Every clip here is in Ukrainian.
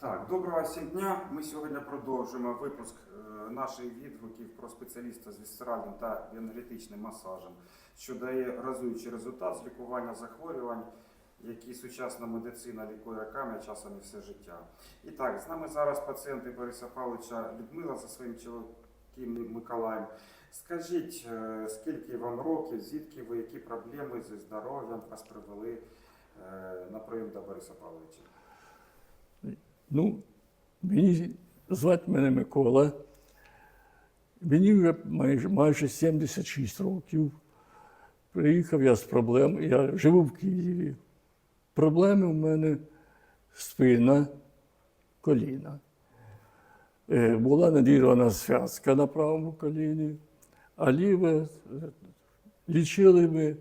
Так, доброго всім дня. Ми сьогодні продовжуємо випуск е, наших відгуків про спеціаліста з вісцеральним та енергетичним масажем, що дає разуючий результат з лікування захворювань, які сучасна медицина лікує роками, а часом і все життя. І так, з нами зараз пацієнти Бориса Павловича Людмила за своїм чоловіком Миколаєм. Скажіть, е, скільки вам років, звідки ви, які проблеми зі здоров'ям вас привели е, на прийом до Бориса Павловича? Ну, мені звати мене Микола. Мені вже майже, майже 76 років. Приїхав я з проблем. Я живу в Києві. Проблеми в мене спина, коліна. Е, Була надірвана зв'язка на правому коліні, а ліве е, лічили ми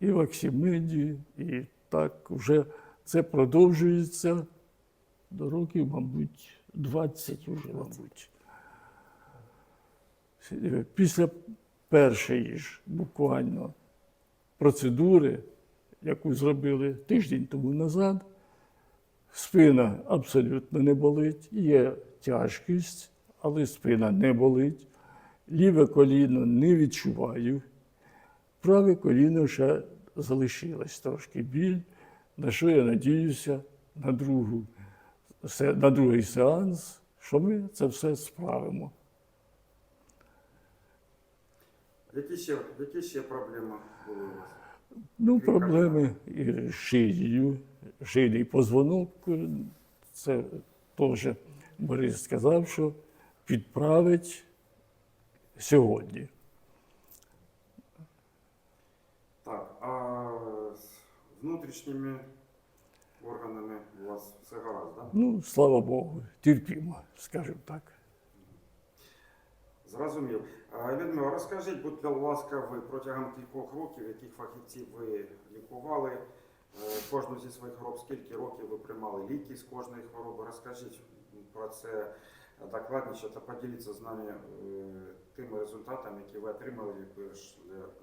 і в Оксімиді, і так вже це продовжується до років, мабуть, 20 вже, мабуть. Після першої ж буквально процедури, яку зробили тиждень тому назад, спина абсолютно не болить, є тяжкість, але спина не болить. Ліве коліно не відчуваю. Праве коліно ще залишилось трошки біль, на що я надіюся на другу на другий сеанс, що ми це все справимо. Які ще, які ще проблеми були у вас? Ну, проблеми і з шиєю, шийний позвонок. Це теж Борис сказав, що підправить сьогодні. Так, а з внутрішніми органами у вас все гаразд, так? Ну, слава Богу, терпімо, скажімо так. Зрозумів. Людмила, розкажіть, будь ласка, ви протягом кількох років, яких фахівців ви лікували, е, кожну зі своїх хвороб, скільки років ви приймали ліки з кожної хвороби? Розкажіть про це докладніше та поділіться з нами е, тими результатами, які ви отримали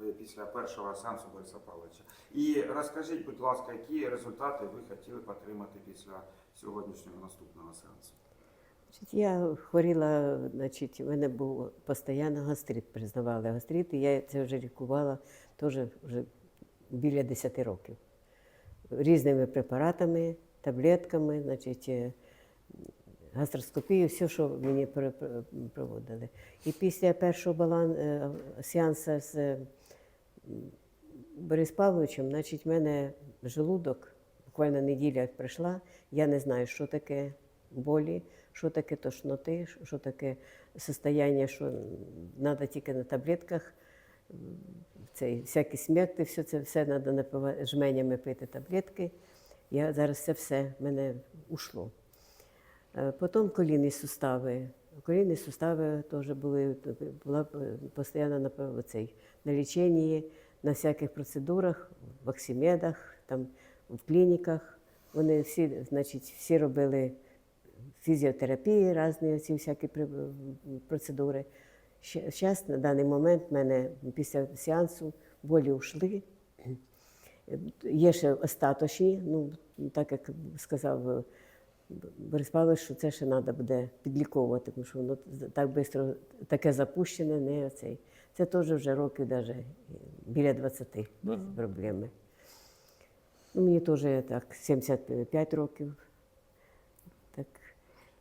е, після першого сеансу Бориса Павловича. І розкажіть, будь ласка, які результати ви хотіли б отримати після сьогоднішнього наступного сеансу? Я хворіла, значить, у мене був постійно гастрит, признавали гастрит, і я це вже лікувала теж вже біля 10 років. Різними препаратами, таблетками, значить, е, гастроскопію, все, що мені пр- пр- проводили. І після першого балан, е, сеансу з Борис Павловичем, значить, в мене желудок, буквально неділя як пройшла, я не знаю, що таке болі, що таке тошноти, що таке состояння, що треба тільки на таблетках, цей, всякі смерти, все це все треба жменями пити таблетки. Я зараз це все мене ушло. Е, Потім колінні сустави. Колінні сустави теж були, була е, постійно на, цей, на ліченні, на всяких процедурах, в оксимедах, там, в клініках. Вони всі, значить, всі робили фізіотерапії, різні ці всякі процедури. Зараз, на даний момент, в мене після сеансу болі йшли. Є ще остаточні, ну, так як сказав е, Борис Павлович, що це ще треба буде підліковувати, тому що воно так швидко, таке запущене, не цей. Це теж вже років даже біля 20 Да. проблеми. Ну, мені теж так 75 років. Так,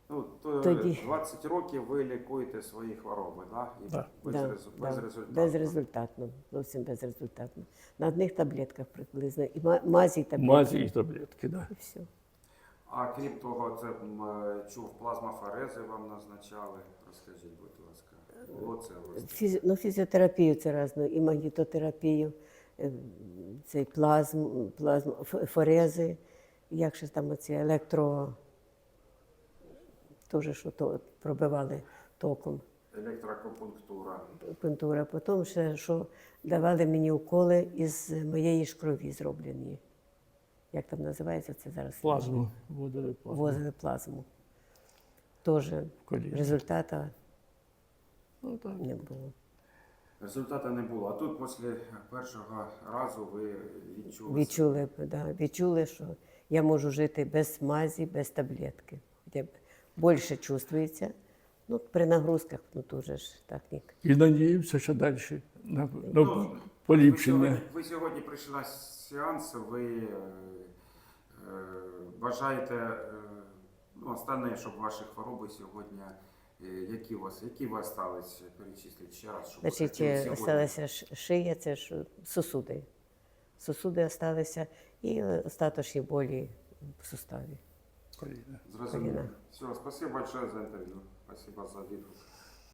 Ну, то Тоді- 20 років ви лікуєте свої хвороби, да? І Да. без, да, резу- да, безрезультатно. безрезультатно, зовсім безрезультатно. На одних таблетках приблизно, і мазі і таблетки. Мазі і таблетки, да. І все. А крім того, це м, е, чув плазмафорези вам назначали. Розкажіть, будь ласка. Було це у вас? Фізі... Ну, фізіотерапію це різну, і магнітотерапію, е, цей плазм, плазм, ф- форези, як ще там оці електро, теж що то пробивали током. Електрокупунктура. Пунктура. Потім ще що давали мені уколи із моєї ж крові зроблені. Як там називається це зараз? Плазму. Вводили плазму. Возили плазму. Теж Коліна. результату Ну, так. не було. Результату не було. А тут після першого разу ви відчули. Відчули, да, відчули, що я можу жити без мазі, без таблетки. де більше чувствується. Ну, при нагрузках, ну дуже ж так ні. І надіємося, що далі на, на Ну, поліпшення. Ви сьогодні, ви сьогодні прийшли на сеанс, ви е, е, бажаєте е, ну, остальне, щоб ваші хвороби сьогодні, е, які у вас, які ви остались, перечисліть ще раз, щоб ви Значить, е, осталася шия, це ж сосуди. Сосуди залишилися і остаточні болі в суставі. Коліна. Зрозуміло. Коліна. Все, спасибо большое за интервью. Спасибо за відгук.